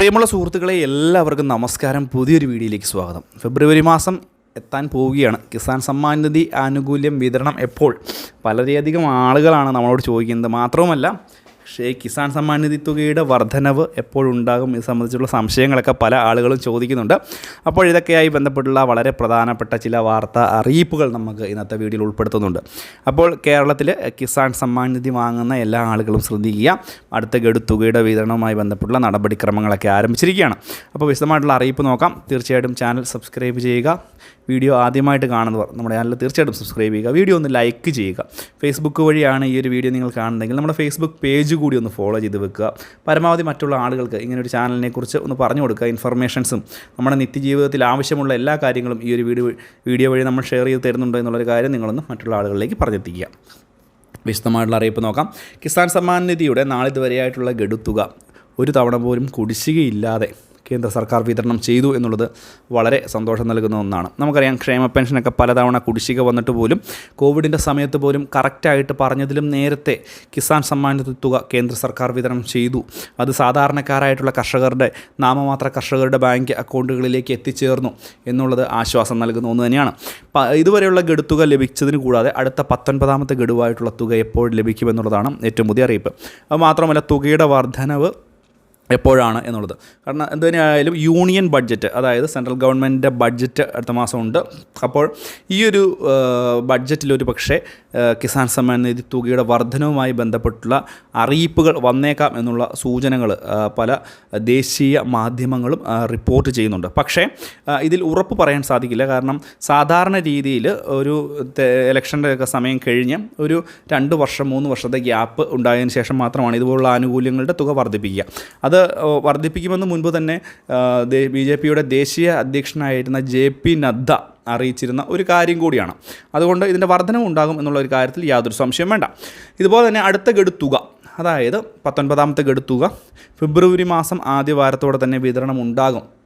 പ്രിയമുള്ള സുഹൃത്തുക്കളെ എല്ലാവർക്കും നമസ്കാരം. പുതിയൊരു വീഡിയോയിലേക്ക് സ്വാഗതം. ഫെബ്രുവരി മാസം എത്താൻ പോവുകയാണ്. കിസാൻ സമ്മാൻ നിധി ആനുകൂല്യം വിതരണം എപ്പോൾ? വളരെയധികം ആളുകളാണ് നമ്മളോട് ചോദിക്കുന്നത്. മാത്രവുമല്ല പക്ഷേ കിസാൻ സമ്മാൻ നിധി തുകയുടെ വർധനവ് എപ്പോഴുണ്ടാകും ഇത് സംബന്ധിച്ചുള്ള സംശയങ്ങളൊക്കെ പല ആളുകളും ചോദിക്കുന്നുണ്ട്. അപ്പോൾ ഇതൊക്കെയായി ബന്ധപ്പെട്ടുള്ള വളരെ പ്രധാനപ്പെട്ട ചില വാർത്താ അറിയിപ്പുകൾ നമുക്ക് ഇന്നത്തെ വീഡിയോയിൽ ഉൾപ്പെടുത്തുന്നുണ്ട്. അപ്പോൾ കേരളത്തിൽ കിസാൻ സമ്മാൻ നിധി വാങ്ങുന്ന എല്ലാ ആളുകളും ശ്രദ്ധിക്കുക. അടുത്ത ഗഡു തുകയുടെ വിതരണവുമായി ബന്ധപ്പെട്ടുള്ള നടപടിക്രമങ്ങളൊക്കെ ആരംഭിച്ചിരിക്കുകയാണ്. അപ്പോൾ വിശദമായിട്ടുള്ള അറിയിപ്പ് നോക്കാം. തീർച്ചയായിട്ടും ചാനൽ സബ്സ്ക്രൈബ് ചെയ്യുക. വീഡിയോ ആദ്യമായിട്ട് കാണുന്നവർ നമ്മുടെ ചാനൽ തീർച്ചയായിട്ടും സബ്സ്ക്രൈബ് ചെയ്യുക. വീഡിയോ ഒന്ന് ലൈക്ക് ചെയ്യുക. ഫേസ്ബുക്ക് വഴിയാണ് ഈ ഒരു വീഡിയോ നിങ്ങൾ കാണുന്നതെങ്കിൽ നമ്മുടെ ഫേസ്ബുക്ക് പേജ് കൂടി ഒന്ന് ഫോളോ ചെയ്ത് വെക്കുക. പരമാവധി മറ്റുള്ള ആളുകൾക്ക് ഇങ്ങനെ ഒരു ചാനലിനെ കുറിച്ച് ഒന്ന് പറഞ്ഞു കൊടുക്കുക. ഇൻഫർമേഷൻസും നമ്മുടെ നിത്യജീവിതത്തിൽ ആവശ്യമുള്ള എല്ലാ കാര്യങ്ങളും ഈ ഒരു വീഡിയോ വീഡിയോ വഴി നമ്മൾ ഷെയർ ചെയ്ത് തരുന്നുണ്ട് എന്നുള്ളൊരു കാര്യം നിങ്ങളൊന്ന് മറ്റുള്ള ആളുകളിലേക്ക് പറഞ്ഞെത്തിക്കുക. വിശദമായിട്ടുള്ള അറിയിപ്പ് നോക്കാം. കിസാൻ സമ്മാൻ നിധിയുടെ നാളിതുവരെയായിട്ടുള്ള ഗഡുത്തുക ഒരു തവണ പോലും കുടിശ്ശികയില്ലാതെ കേന്ദ്ര സർക്കാർ വിതരണം ചെയ്തു എന്നുള്ളത് വളരെ സന്തോഷം നൽകുന്ന ഒന്നാണ്. നമുക്കറിയാം ക്ഷേമ പെൻഷനൊക്കെ പലതവണ കുടിശ്ശിക വന്നിട്ട് പോലും കോവിഡിന്റെ സമയത്ത് പോലും കറക്റ്റായിട്ട് പറഞ്ഞതിലും നേരത്തെ കിസാൻ സമ്മാന തുക കേന്ദ്ര സർക്കാർ വിതരണം ചെയ്തു. അത് സാധാരണക്കാരായിട്ടുള്ള കർഷകരുടെ നാമമാത്ര കർഷകരുടെ ബാങ്ക് അക്കൗണ്ടുകളിലേക്ക് എത്തിച്ചേർന്നു എന്നുള്ളത് ആശ്വാസം നൽകുന്ന ഒന്ന് തന്നെയാണ്. ഇതുവരെയുള്ള ഗഡുത്തുക ലഭിച്ചതിന് കൂടാതെ അടുത്ത പത്തൊൻപതാമത്തെ ഗഡുവായിട്ടുള്ള തുക എപ്പോൾ ലഭിക്കുമെന്നുള്ളതാണ് ഏറ്റവും പുതിയ അറിയിപ്പ്. അത് മാത്രമല്ല തുകയുടെ വർധനവ് എപ്പോഴാണ് എന്നുള്ളത്. കാരണം എന്ത് തന്നെയായാലും യൂണിയൻ ബഡ്ജറ്റ് അതായത് സെൻട്രൽ ഗവൺമെന്റിന്റെ ബഡ്ജറ്റ് അടുത്ത മാസം ഉണ്ട് അപ്പോൾ ഈ ഒരു ബഡ്ജറ്റിലൊരു പക്ഷേ കിസാൻ സമ്മാൻ നിധി തുകയുടെ വർധനവുമായി ബന്ധപ്പെട്ടുള്ള അറിയിപ്പുകൾ വന്നേക്കാം എന്നുള്ള സൂചനകൾ പല ദേശീയ മാധ്യമങ്ങളും റിപ്പോർട്ട് ചെയ്യുന്നുണ്ട്. പക്ഷേ ഇതിൽ ഉറപ്പ് പറയാൻ സാധിക്കില്ല. കാരണം സാധാരണ രീതിയിൽ ഒരു ഇലക്ഷന്റെ ഒക്കെ സമയം കഴിഞ്ഞ് ഒരു രണ്ട് വർഷം മൂന്ന് വർഷത്തെ ഗ്യാപ്പ് ഉണ്ടായതിന് ശേഷം മാത്രമാണ് ഇതുപോലുള്ള ആനുകൂല്യങ്ങളുടെ തുക വർദ്ധിപ്പിക്കുക. അത് വർദ്ധിപ്പിക്കുമെന്ന് മുൻപ് തന്നെ ബി ജെ പിയുടെ ദേശീയ അധ്യക്ഷനായിരുന്ന ജെ പി നദ്ദ അറിയിച്ചിരുന്ന ഒരു കാര്യം കൂടിയാണ്. അതുകൊണ്ട് ഇതിന്റെ വർധനവ് ഉണ്ടാകും എന്നുള്ള ഒരു കാര്യത്തിൽ യാതൊരു സംശയം വേണ്ട. ഇതുപോലെ തന്നെ അടുത്ത ഗഡുത്തുക അതായത് പത്തൊൻപതാമത്തെ ഗഡുത്തുക ഫെബ്രുവരി മാസം ആദ്യ വാരത്തോടെ തന്നെ വിതരണം ഉണ്ടാകും.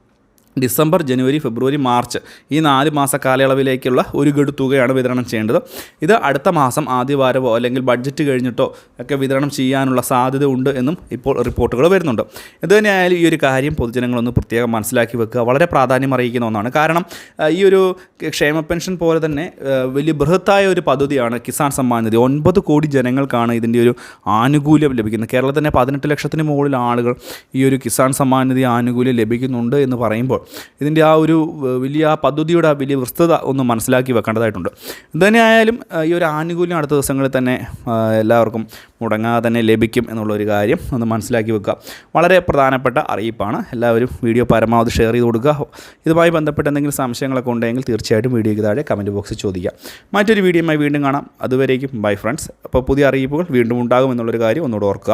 ഡിസംബർ ജനുവരി ഫെബ്രുവരി മാർച്ച് ഈ നാല് മാസ കാലയളവിലേക്കുള്ള ഒരു ഗഡു തുകയാണ് വിതരണം ചെയ്യേണ്ടത്. ഇത് അടുത്ത മാസം ആദ്യവാരമോ അല്ലെങ്കിൽ ബഡ്ജറ്റ് കഴിഞ്ഞിട്ടോ ഒക്കെ വിതരണം ചെയ്യാനുള്ള സാധ്യത ഉണ്ട് എന്നും ഇപ്പോൾ റിപ്പോർട്ടുകൾ വരുന്നുണ്ട്. ഇത് തന്നെയായാലും ഈ ഒരു കാര്യം പൊതുജനങ്ങളൊന്ന് പ്രത്യേകം മനസ്സിലാക്കി വെക്കുക വളരെ പ്രാധാന്യം അറിയിക്കുന്ന ഒന്നാണ്. കാരണം ഈ ഒരു ക്ഷേമ പെൻഷൻ പോലെ തന്നെ വലിയ ബൃഹത്തായ ഒരു പദ്ധതിയാണ് കിസാൻ സമ്മാൻ നിധി. ഒൻപത് കോടി ജനങ്ങൾക്കാണ് ഇതിന്റെ ഒരു ആനുകൂല്യം ലഭിക്കുന്നത്. കേരളത്തിൽ തന്നെ പതിനെട്ട് ലക്ഷത്തിന് മുകളിൽ ആളുകൾ ഈ ഒരു കിസാൻ സമ്മാൻ നിധി ആനുകൂല്യം ലഭിക്കുന്നുണ്ട് എന്ന് പറയുമ്പോൾ ഇതിന്റെ ആ ഒരു വലിയ ആ പദ്ധതിയുടെ വലിയ വൃസ്തത ഒന്ന് മനസ്സിലാക്കി വെക്കേണ്ടതായിട്ടുണ്ട്. ഇതുതന്നെയായാലും ഈ ഒരു ആനുകൂല്യം അടുത്ത ദിവസങ്ങളിൽ തന്നെ എല്ലാവർക്കും മുടങ്ങാതെ തന്നെ ലഭിക്കും എന്നുള്ളൊരു കാര്യം ഒന്ന് മനസ്സിലാക്കി വെക്കുക. വളരെ പ്രധാനപ്പെട്ട അറിയിപ്പാണ്. എല്ലാവരും വീഡിയോ പരമാവധി ഷെയർ ചെയ്ത് കൊടുക്കുക. ഇതുമായി ബന്ധപ്പെട്ട് എന്തെങ്കിലും സംശയങ്ങളൊക്കെ ഉണ്ടെങ്കിൽ തീർച്ചയായിട്ടും വീഡിയോയ്ക്ക് താഴെ കമന്റ് ബോക്സിൽ ചോദിക്കാം. മറ്റൊരു വീഡിയോയുമായി വീണ്ടും കാണാം. അതുവരേക്കും ബൈ ഫ്രണ്ട്സ്. അപ്പോൾ പുതിയ അറിയിപ്പുകൾ വീണ്ടും ഉണ്ടാകും എന്നുള്ളൊരു കാര്യം ഒന്നുകൂടെ ഓർക്കുക.